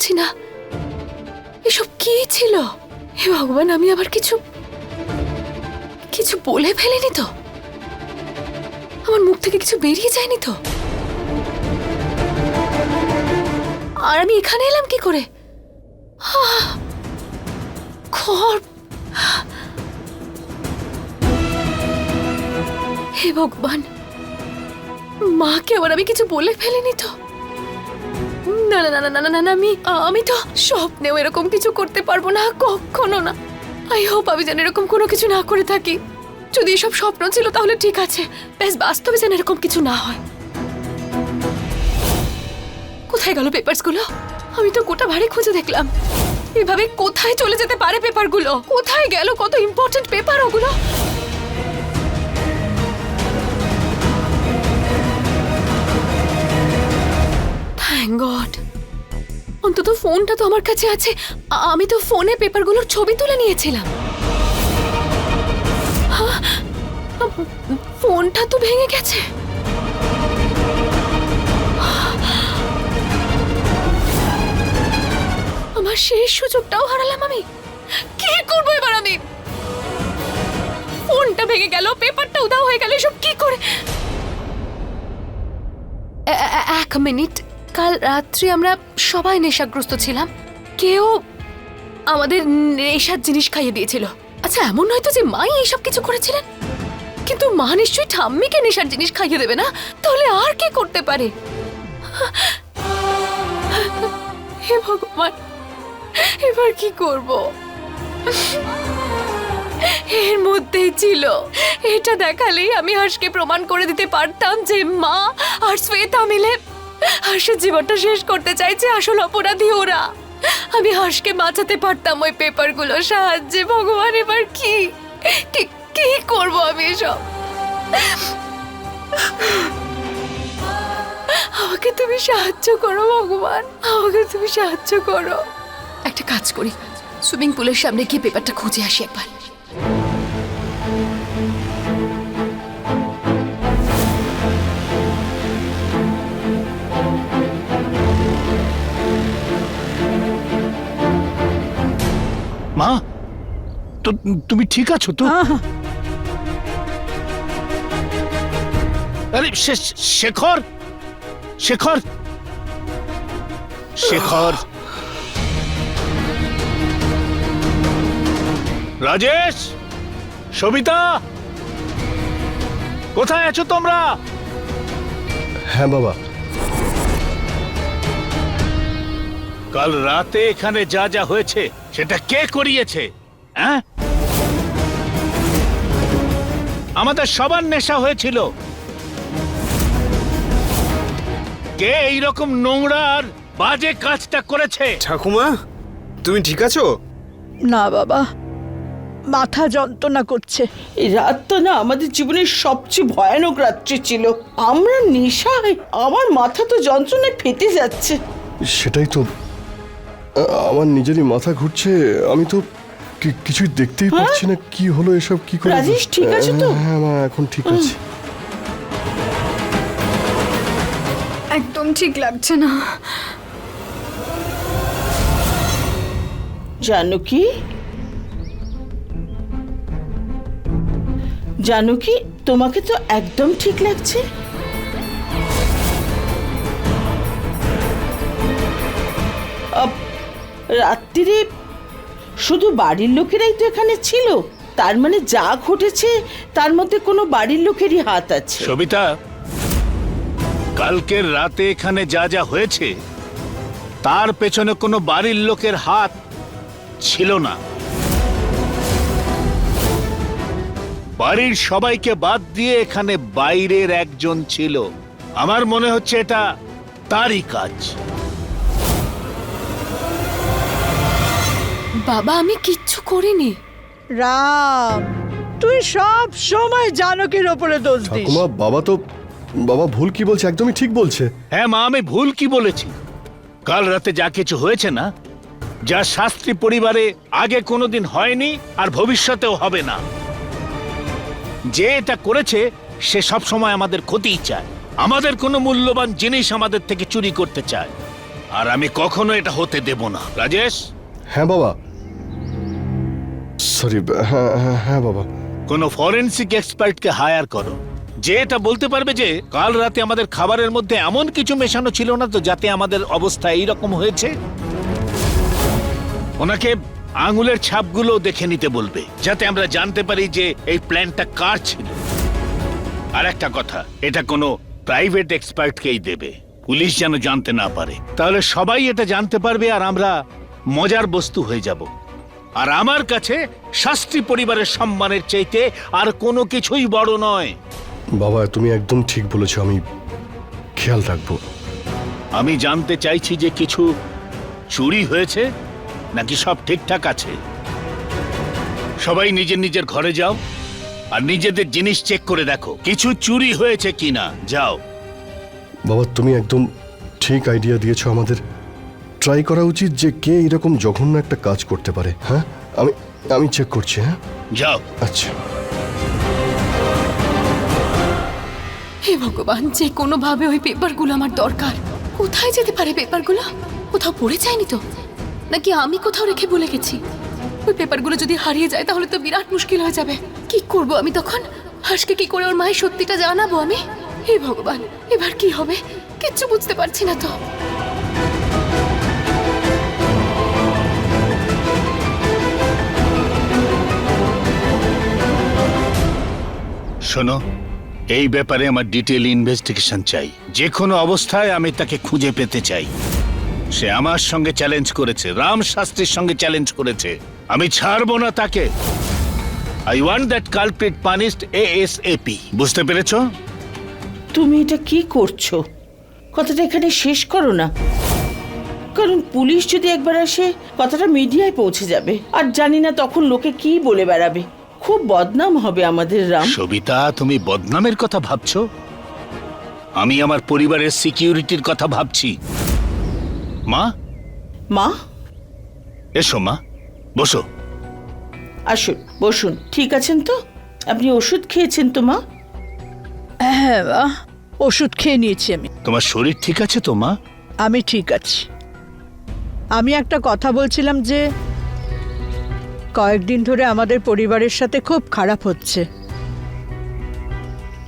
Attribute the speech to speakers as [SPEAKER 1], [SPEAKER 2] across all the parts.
[SPEAKER 1] পারছি না। এসব কি ছিল? হে ভগবান, আমি আবার কিছু কিছু বলে ফেলিনি তো? আমার মুখ থেকে কিছু বেরিয়ে যায়নি তো? আর আমি এখানে এলাম কি করে? হে ভগবান, মাকে আবার আমি কিছু বলে ফেলিনি তো? না না না না না না আমি আমি তো স্বপ্নেও এরকম কিছু করতে পারব না, কখনো না। আই হোপ আমি যেন এরকম কোনো কিছু না করে থাকি। যদি এসব স্বপ্ন ছিল তাহলে ঠিক আছে। ব্যাস, বাস্তবে যেন এরকম কিছু না হয়। কোথায় গেল পেপারসগুলো? আমি তো গোটা ভারে খুঁজে দেখলাম। এভাবে কোথায় চলে যেতে পারে পেপারগুলো? কোথায় গেল কত ইম্পর্টেন্ট পেপার ওগুলো? থ্যাংক গড অন্তত ফোনটা তো আমার কাছে আছে। আমি তো ফোনে পেপারগুলোর ছবি তুলে নিয়েছিলাম। ফোনটা তো ভেঙে গেছে। আমার শেষ সুযোগটাও হারালাম আমি। কি করব এবার আমি? ফোনটা ভেঙে গেল পেপারটা উধাও হয়ে গেল, এসব কি করে? এক মিনিট। কাল রাত্রি আমরা সবাই নেশাগ্রস্ত ছিলাম। কেউ আমাদের নেশার জিনিস খাইয়ে দিয়েছিল। আচ্ছা এমন নয়তো যে মাই এইসব কিছু করেছিলেন? কিন্তু মা নিশ্চয়ই ঠাম্মিকে নেশার জিনিস খাইয়ে দেবে না? তাহলে আর কে করতে পারে? হে ভগবান, এবার কি করব? এর মধ্যেই ছিল। এটা দেখালেই আমি হর্ষকে প্রমাণ করে দিতে পারতাম যে মা আর শ্বেতা মিলে হর্ষের জীবনটা শেষ করতে চাইছে আসল অপরাধী ওরা। আমি হর্ষকে বাঁচাতে পারতাম ওই পেপারগুলো সাহায্যে। ভগবান, এবার কি? কি কি করব আমি এসব? আমাকে তুমি সাহায্য করো, ভগবান। আমাকে তুমি সাহায্য করো। একটা কাজ করি। সুইমিং পুলের সামনে গিয়ে পেপারটা খুঁজে আসি একবার।
[SPEAKER 2] মা তো তুমি ঠিক আছো তো? আরে শেখর শেখর শেখর। রাজেশ সবিতা কোথায় আছো তোমরা?
[SPEAKER 3] হ্যাঁ বাবা।
[SPEAKER 2] কাল রাতে এখানে যা যা হয়েছে সেটা কে করিয়েছে? হ্যাঁ? আমাদের সবার নেশা হয়েছিল। কে এইরকম নোংরা আর বাজে কাজটা করেছে?
[SPEAKER 3] ঠাকুমা তুমি ঠিক আছো?
[SPEAKER 4] না বাবা মাথা যন্ত্রণা করছে।
[SPEAKER 5] এই রাতটা না আমাদের জীবনের সবচেয়ে ভয়ানক রাত্রি ছিল। আমরা নেশায় আমার মাথা তো যন্ত্রণায় ফেটে যাচ্ছে।
[SPEAKER 3] সেটাই তো আমার নিজেরই মাথা ঘুরছে আমি তো কিছুই দেখতেই পাচ্ছি না কি হলো এসব কি করে
[SPEAKER 5] রাজেশ, ঠিক আছো তো?
[SPEAKER 3] হ্যাঁ মা এখন ঠিক আছে।
[SPEAKER 6] একদম ঠিক লাগছে না।
[SPEAKER 5] জানো কি? জানো কি? তোমাকে তো একদম ঠিক লাগছে। রাত্রিরে শুধু বাড়ির লোকেরাই তো এখানে ছিল। তার মানে যা ঘটেছে, তার মধ্যে কোনো বাড়ির লোকেরই হাত আছে।
[SPEAKER 2] সবিতা, কালকের রাতে এখানে যা যা হয়েছে, তার পেছনে কোনো বাড়ির লোকের হাত ছিল না। বাড়ির সবাইকে বাদ দিয়ে এখানে বাইরের একজন ছিল। আমার মনে হচ্ছে এটা তারই কাজ।
[SPEAKER 1] বাবা আমি কিচ্ছু করিনি।
[SPEAKER 4] রাম তুই সব সময় জানকের ওপরে দোষ দিস।
[SPEAKER 3] ঠাকুমা বাবা তো বাবা ভুল কি বলছে? একদমই ঠিক বলছে।
[SPEAKER 2] হ্যাঁ মা আমি ভুল কি বলেছি? কাল রাতে যা কিছু হয়েছে না যা শাস্ত্রী পরিবারে আগে কোনোদিন হয়নি আর ভবিষ্যতেও হবে না। যে এটা করেছে সে সব সময় আমাদের ক্ষতিই চায়। আমাদের কোনো মূল্যবান জিনিস আমাদের থেকে চুরি করতে চায়। আর আমি কখনো এটা হতে দেব না। রাজেশ?
[SPEAKER 3] হ্যাঁ বাবা সরি হ্যাঁ হ্যাঁ হ্যাঁ বাবা।
[SPEAKER 2] কোনো ফরেনসিক এক্সপার্টকে হায়ার করো। যে এটা বলতে পারবে যে, কাল রাতে আমাদের খাবারের মধ্যে এমন কিছু মেশানো ছিল না তো যাতে আমাদের অবস্থা এইরকম হয়েছে? ওনাকে আঙুলের ছাপগুলো দেখে নিতে বলবে, যাতে আমরা জানতে পারি যে এই প্ল্যানটা কার ছিল। আর একটা কথা, এটা কোনো প্রাইভেট এক্সপার্টকেই দেবে। পুলিশ যেন জানতে না পারে। তাহলে সবাই এটা জানতে পারবে আর আমরা মজার বস্তু হয়ে যাব। আর আমার কাছে শাস্ত্রী পরিবারের সম্মানের চাইতে আর কোনো কিছুই বড় নয়।
[SPEAKER 3] বাবা তুমি একদম ঠিক বলেছ আমি খেয়াল রাখব।
[SPEAKER 2] আমি জানতে চাইছি যে কিছু চুরি হয়েছে নাকি সব ঠিকঠাক আছে? সবাই নিজের নিজের ঘরে যাও আর নিজেদের জিনিস চেক করে দেখো কিছু চুরি হয়েছে কিনা? যাও।
[SPEAKER 3] বাবা তুমি একদম ঠিক আইডিয়া দিয়েছ আমাদের। ট্রাই করা উচিত যে কে এরকম জঘন্য একটা কাজ করতে পারে হ্যাঁ? আমি আমি চেক করছি হ্যাঁ?
[SPEAKER 2] যাও।
[SPEAKER 3] আচ্ছা।
[SPEAKER 1] হে ভগবান যে কোনো ভাবে ওই পেপারগুলো আমার দরকার। কোথায় যেতে পারে পেপারগুলো? কোথাও পড়ে যায়নি তো? নাকি আমি কোথাও রেখে ভুলে গেছি? ওই পেপারগুলো যদি হারিয়ে যায় তাহলে তো বিরাট মুশকিল হয়ে যাবে। কি করব আমি তখন? হাসকে কি করে ওর মায়ের সত্যিটা জানাব আমি? হে ভগবান এবার কি হবে? কিচ্ছু বুঝতে পারছি না তো।
[SPEAKER 2] শোনো, এই ব্যাপারে আমার ডিটেল ইনভেস্টিগেশন চাই। যে কোনো অবস্থায় আমি তাকে খুঁজে পেতে চাই। সে আমার সঙ্গে চ্যালেঞ্জ করেছে, রাম শাস্ত্রীর সঙ্গে চ্যালেঞ্জ করেছে। আমি ছাড়বো না তাকে। I want that culprit punished ASAP বুঝতে পেরেছ?
[SPEAKER 5] তুমি এটা কি করছ? কথাটা এখানে শেষ করো না। কারণ পুলিশ যদি একবার আসে, কথাটা মিডিয়ায় পৌঁছে যাবে। আর জানি না তখন লোকে কি বলে বেড়াবে। খুব বদনাম হবে আমাদের রাম।
[SPEAKER 2] সবিতা তুমি বদনামের কথা ভাবছ? আমি আমার পরিবারের সিকিউরিটির কথা ভাবছি। মা?
[SPEAKER 5] মা?
[SPEAKER 2] এসো মা। বসো।
[SPEAKER 5] আসুন বসুন। ঠিক আছেন তো? আপনি ওষুধ খেয়েছেন তো মা?
[SPEAKER 4] হ্যাঁ বা ওষুধ খেয়ে নিয়েছি আমি।
[SPEAKER 2] তোমার শরীর ঠিক আছে তো মা?
[SPEAKER 4] আমি ঠিক আছি। আমি একটা কথা বলছিলাম যে কয়েকদিন ধরে আমাদের পরিবারের সাথে খুব খারাপ হচ্ছে।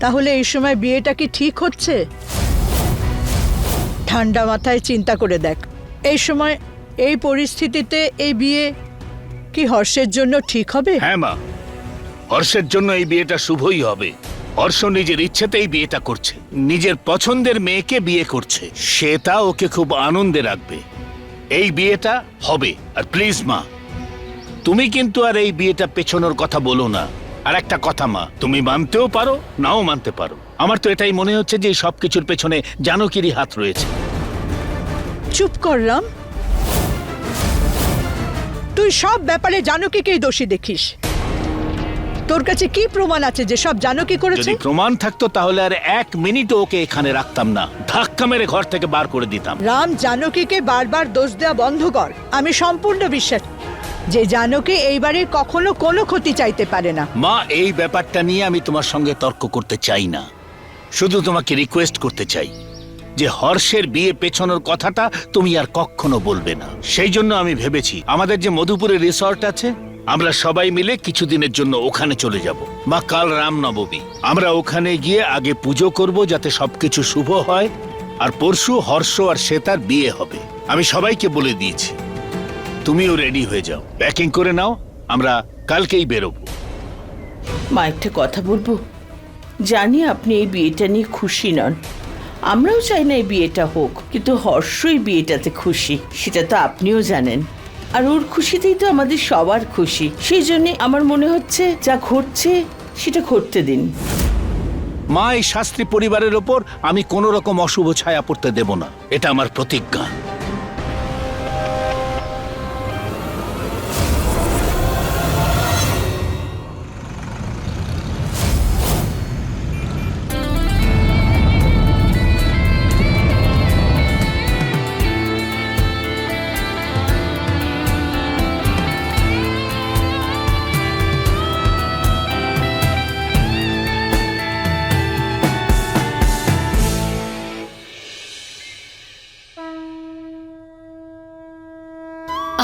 [SPEAKER 4] তাহলে এই সময় বিয়েটা কি ঠিক হচ্ছে? ঠান্ডা মাথায় চিন্তা করে দেখ। এই সময় এই পরিস্থিতিতে এই বিয়ে কি হর্ষের জন্য ঠিক হবে?
[SPEAKER 2] হ্যাঁ মা। হর্ষের জন্য এই বিয়েটা শুভই হবে। হর্ষ নিজের ইচ্ছেতেই বিয়েটা করছে। নিজের পছন্দের মেয়েকে বিয়ে করছে। সেটা ওকে খুব আনন্দে রাখবে। এই বিয়েটা হবে। আর প্লিজ মা তুমি কিন্তু আর এই বিয়েটা পেছনোর কথা বলো না। আর একটা কথা মা তুমি মানতেও পারো নাও মানতে পারো। আমার তো এটাই মনে হচ্ছে যে সবকিছুর পেছনে জানকিরই হাত রয়েছে।
[SPEAKER 4] চুপ কর রাম। তুই সব ব্যাপারে জানকীকেই দোষী দেখিস। তোর কাছে কি প্রমাণ আছে যে সব জানকী করেছে?
[SPEAKER 2] যদি প্রমাণ থাকতো তাহলে আর এক মিনিটও ওকে এখানে রাখতাম না। ধাক্কা মেরে ঘর থেকে বার করে দিতাম।
[SPEAKER 4] রাম জানকীকে বারবার দোষ দেওয়া বন্ধ কর। আমি সম্পূর্ণ বিশ্বাস যে জানকী এইবারে কখনো কোনো ক্ষতি চাইতে পারে না।
[SPEAKER 2] মা, এই ব্যাপারটা নিয়ে আমি তোমার সঙ্গে তর্ক করতে চাই না। শুধু তোমাকে রিকোয়েস্ট করতে চাই যে হর্ষের বিয়ে পেছনোর কথাটা তুমি আর কখনো বলবে না। সেই জন্য আমি ভেবেছি, আমাদের যে মধুপুরে রিসর্ট আছে, আমরা সবাই মিলে কিছুদিনের জন্য ওখানে চলে যাব। মা, কাল রামনবমী। আমরা ওখানে গিয়ে আগে পুজো করব যাতে সবকিছু শুভ হয়, আর পরশু হর্ষ আর শ্বেতার বিয়ে হবে। আমি সবাইকে বলে দিয়েছি। তুমিও রেডি হয়ে যাও। প্যাকিং করে নাও আমরা কালকেই বেরোবো।
[SPEAKER 5] মা একটা কথা বলব? জানি আপনি এই বিয়েটা নিয়ে খুশি নন। আমরাও চাই না এই বিয়েটা হোক কিন্তু হর্ষই বিয়েটাতে খুশি সেটা তো আপনিও জানেন। আর ওর খুশিতেই তো আমাদের সবার খুশি। সেই জন্য আমার মনে হচ্ছে যা ঘটছে সেটা ঘটতে দিন।
[SPEAKER 2] মা এই শাস্ত্রী পরিবারের ওপর আমি কোনো রকম অশুভ ছায়া পড়তে দেব না। এটা আমার প্রতিজ্ঞা।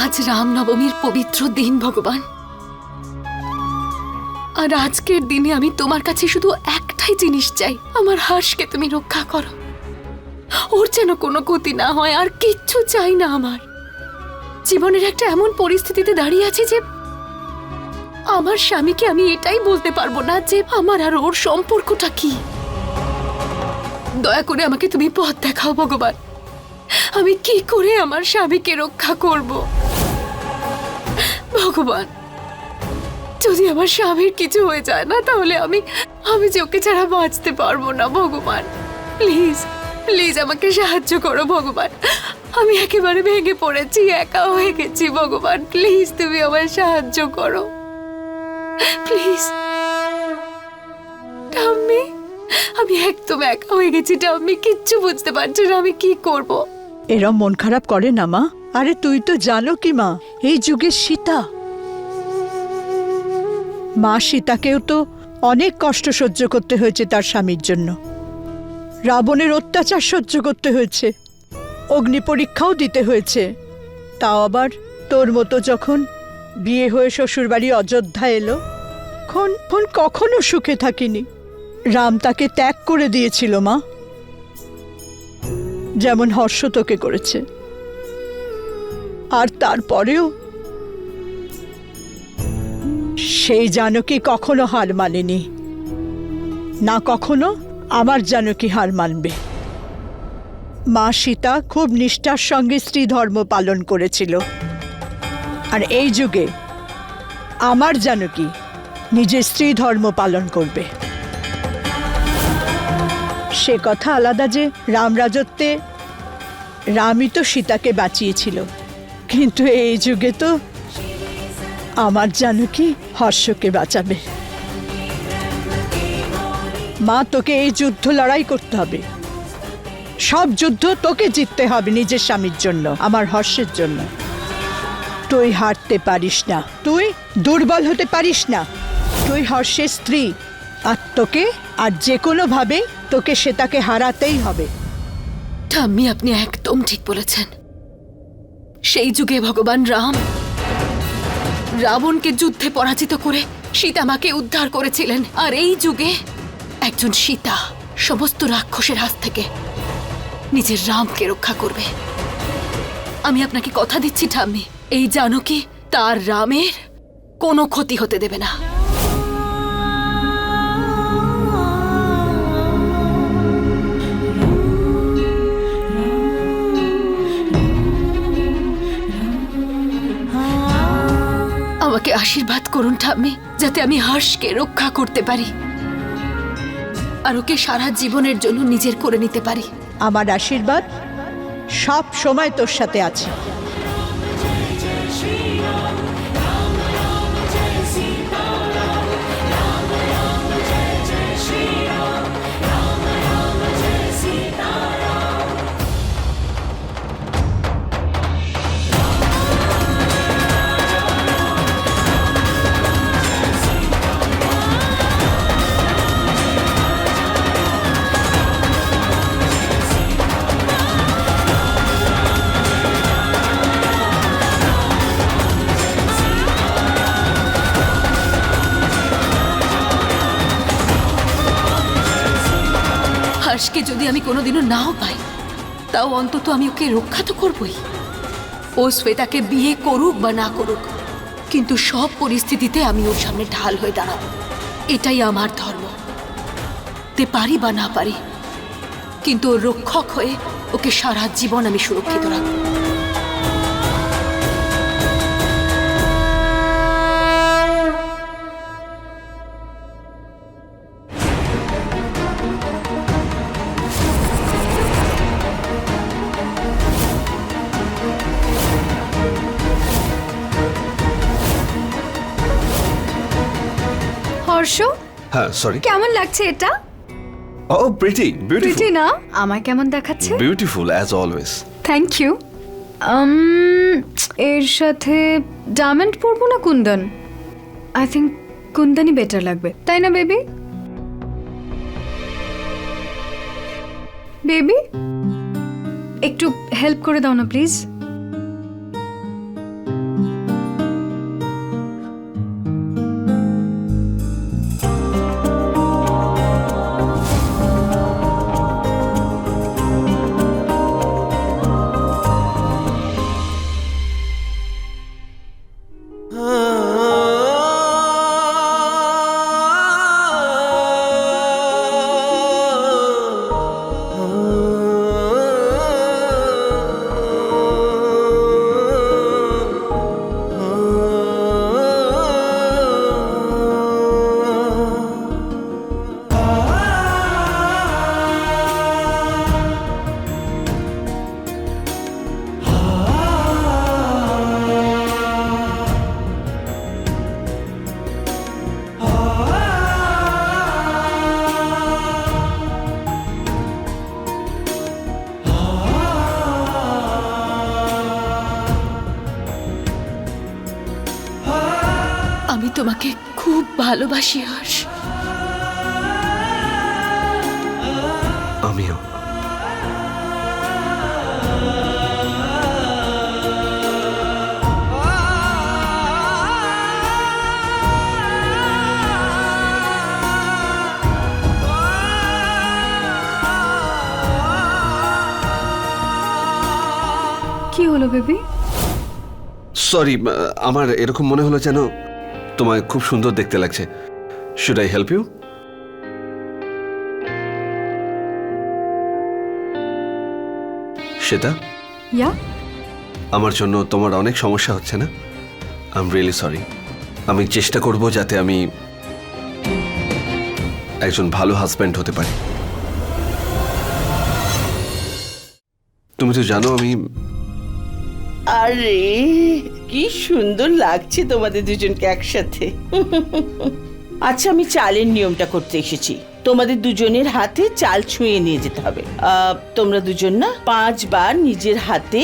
[SPEAKER 1] আজ রামনবমীর পবিত্র দিন, ভগবান। আর আজকের দিনে আমি তোমার কাছে শুধু একটাই জিনিস চাই, আমার হাঁসকে তুমি রক্ষা করো। ওর যেন কোনো ক্ষতি না হয়, আর কিচ্ছু চাই না আমার। জীবনের একটা এমন পরিস্থিতিতে দাঁড়িয়ে আছি যে আমার স্বামীকে আমি এটাই বলতে পারব না যে আমার আর ওর সম্পর্কটা কি। দয়া করে আমাকে তুমি পথ দেখাও, ভগবান। আমি কি করে আমার স্বামীকে রক্ষা করব? ভগবান, যদি আমার স্বামীর কিছু হয়ে যায় না, তাহলে আমি আমি যে ওকে ছাড়া বাঁচতে পারব না, ভগবান। প্লিজ প্লিজ আমাকে সাহায্য করো, ভগবান। আমি একেবারে ভেঙে পড়েছি, একা হয়ে গেছি, ভগবান। প্লিজ তুমি আমার সাহায্য করো। প্লিজ। আমি একদম একা হয়ে গেছি টাম্মি কিচ্ছু বুঝতে পারছি না আমি কি করব।
[SPEAKER 4] এরম মন খারাপ করে না, মা। আরে তুই তো জানো কি, মা, এই যুগে সীতা। মা সীতাকেও তো অনেক কষ্ট সহ্য করতে হয়েছে তার স্বামীর জন্য। রাবণের অত্যাচার সহ্য করতে হয়েছে। অগ্নি পরীক্ষাও দিতে হয়েছে। তাও আবার তোর মতো যখন বিয়ে হয়ে শ্বশুরবাড়ি অযোধ্যা এলো ক্ষণ খন কখনো সুখে থাকিনি। রাম তাকে ত্যাগ করে দিয়েছিল, মা। যেমন হর্ষ তোকে করেছে। আর তারপরেও সেই জানকী কখনো হার মানেনি, না কখনো আমার জানকী হার মানবে। মা সীতা খুব নিষ্ঠার সঙ্গে স্ত্রী ধর্ম পালন করেছিল। আর এই যুগে আমার জানকী নিজের স্ত্রী ধর্ম পালন করবে। সে কথা আলাদা যে রাম রাজত্বে রামই তো সীতাকে বাঁচিয়েছিল। কিন্তু এই যুগে তো আমার জানো কি হর্ষকে বাঁচাবে। মা, তোকে এই যুদ্ধ লড়াই করতে হবে। সব যুদ্ধ তোকে জিততে হবে নিজের স্বামীর জন্য, আমার হর্ষের জন্য। তুই হারতে পারিস না। তুই দুর্বল হতে পারিস না। তুই হর্ষের স্ত্রী। আর তোকে, আর যে কোনোভাবে তোকে সে তাকে হারাতেই হবে।
[SPEAKER 1] ঠাম্মি, আপনি একদম ঠিক বলেছেন। সেই যুগে ভগবান রাম, রাবণকে যুদ্ধে পরাজিত করে সীতামাকে উদ্ধার করেছিলেন। আর এই যুগে একজন সীতা সমস্ত রাক্ষসের হাত থেকে নিজের রামকে রক্ষা করবে। আমি আপনাকে কথা দিচ্ছি, ঠাম্মি। এই জানকী তার রামের কোনো ক্ষতি হতে দেবে না। আমাকে আশীর্বাদ করুন ঠাম্মি, যাতে আমি হাঁসকে রক্ষা করতে পারি। আর ওকে সারা জীবনের জন্য নিজের করে নিতে পারি।
[SPEAKER 4] আমার আশীর্বাদ সব সময় তোর সাথে আছে।
[SPEAKER 1] আমি কোনোদিনও নাও পাই। তাও অন্তত আমি ওকে রক্ষা তো করবই। ও শ্বেতাকে বিয়ে করুক বা না করুক, কিন্তু সব পরিস্থিতিতে আমি ওর সামনে ঢাল হয়ে দাঁড়াবো। এটাই আমার ধর্ম। তে পারি বা না পারি, কিন্তু রক্ষক হয়ে ওকে সারা জীবন আমি সুরক্ষিত রাখব।
[SPEAKER 7] হ্যাঁ সরি
[SPEAKER 6] কেমন লাগছে এটা?
[SPEAKER 7] ও প্রিটি
[SPEAKER 6] প্রিটি না? আমায় কেমন দেখাচ্ছে?
[SPEAKER 7] Beautiful as always
[SPEAKER 6] thank you এর সাথে ডায়মন্ড পরবো না কুন্দন? আই থিঙ্ক কুন্দনই বেটার লাগবে। তাই না বেবি বেবি একটু হেল্প করে দাও না প্লিজ
[SPEAKER 1] ভালোবাসি হর্ষ
[SPEAKER 7] আমিও।
[SPEAKER 6] কি হলো বেবি?
[SPEAKER 7] সরি আমার এরকম মনে হলো যেন তোমায় খুব সুন্দর দেখতে লাগছে। Should I help you Shweta
[SPEAKER 6] yeah
[SPEAKER 7] আমার জন্য তোমার অনেক সমস্যা হচ্ছে না? আই এম রিয়েলি সরি আমি চেষ্টা করব যাতে আমি একজন ভালো হাজব্যান্ড হতে পারি। তুমি তো জানো আমি
[SPEAKER 5] আরে কি সুন্দর লাগছে তোমাদের দুজনকে একসাথে। আচ্ছা আমি চালের নিয়মটা করতে এসেছি। তোমাদের দুজনের হাতে চাল ছুঁয়ে নিয়ে যেতে হবে। তোমরা দুজন না পাঁচবার নিজের হাতে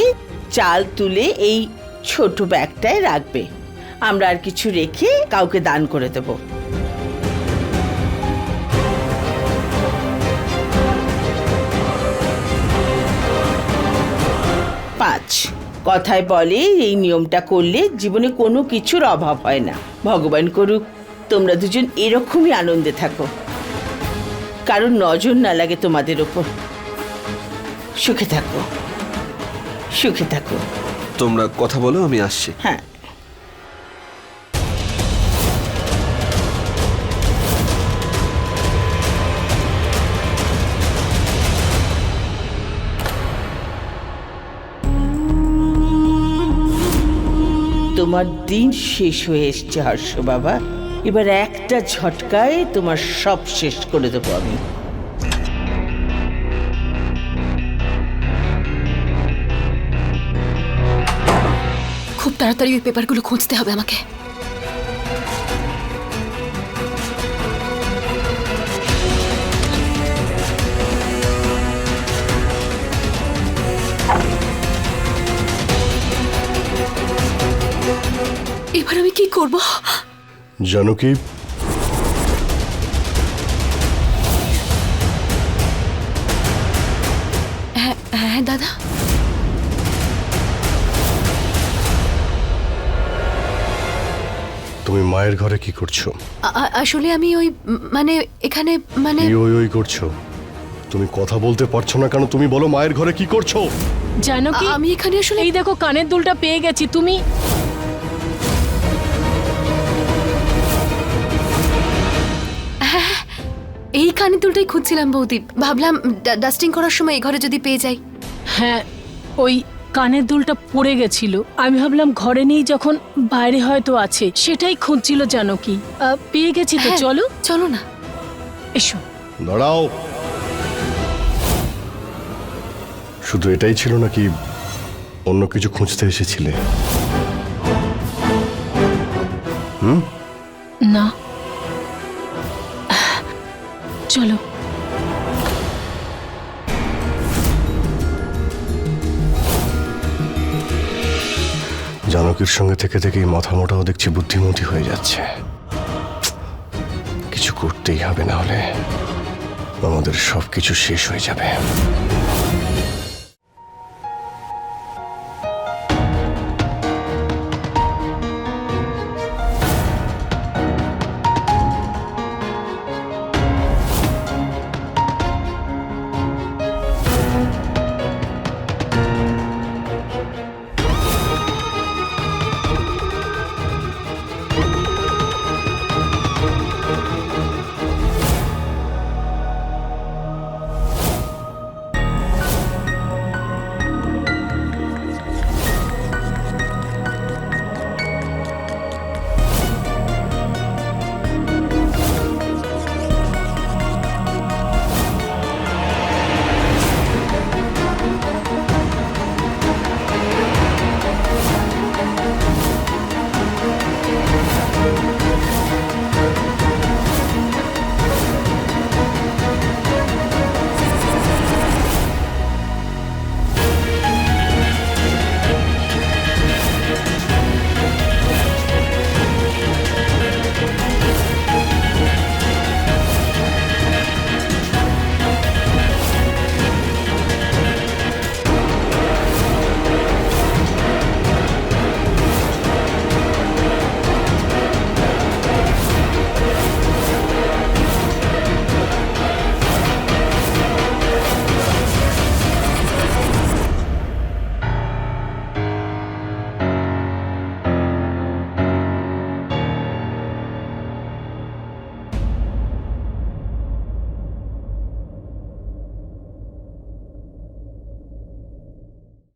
[SPEAKER 5] চাল তুলে এই ছোট ব্যাগটায় রাখবে। আমরা আর কিছু রেখে কাউকে দান করে দেবো। পাঁচ। কথায় বলে এই নিয়মটা করলে জীবনে কোনো কিছুর অভাব হয় না। ভগবান করুক তোমরা দুজন এরকমই আনন্দে থাকো। কারণ নজর না লাগে তোমাদের ওপর। সুখে থাকো। সুখে থাকো।
[SPEAKER 7] তোমরা কথা বলো আমি আসছি।
[SPEAKER 5] হ্যাঁ। তোমার দিন শেষ হয়ে এসছে হর্ষ বাবা এবার একটা ঝটকায় তোমার সব শেষ করে দেবো আমি।
[SPEAKER 1] খুব তাড়াতাড়ি ওই পেপারগুলো খুঁজতে হবে আমাকে। এবার আমি কি করব?
[SPEAKER 3] জানো কি?
[SPEAKER 1] হ্যাঁ হ্যাঁ দাদা।
[SPEAKER 3] তুমি মায়ের ঘরে কি করছ?
[SPEAKER 1] আসলে আমি ওই মানে এখানে মানে
[SPEAKER 3] ওই ওই করছ? তুমি কথা বলতে পারছ না কেন? তুমি বলো মায়ের ঘরে কি করছ?
[SPEAKER 8] জানো কি?
[SPEAKER 1] আমি এখানে আসলে
[SPEAKER 8] এই দেখো কানের দুলটা পেয়ে গেছি। তুমি
[SPEAKER 1] এই কানে দুলটাই খুঁজছিলাম বৌদি। ভাবলাম ডা- ডাস্টিং করার সময় এই ঘরে যদি পেয়ে যাই।
[SPEAKER 8] হ্যাঁ ওই কানের দুলটা পড়ে গেছিল। আমি ভাবলাম ঘরে নেই যখন বাইরে হয়তো আছে। সেটাই খুঁজছিল জানো কি। পেয়ে গেছি তো
[SPEAKER 1] হ্যাঁ,
[SPEAKER 8] চলো।
[SPEAKER 1] চলো না।
[SPEAKER 8] এসো।
[SPEAKER 3] দাঁড়াও। শুধু এটাই ছিল নাকি অন্য কিছু খুঁজতে এসেছিলে? হুম?
[SPEAKER 8] না। চলো।
[SPEAKER 3] জানকীর সঙ্গে থেকে থেকেই মাথা মোটাও দেখছি বুদ্ধিমতী হয়ে যাচ্ছে। কিছু করতেই হবে না হলে আমাদের সব কিছু শেষ হয়ে যাবে।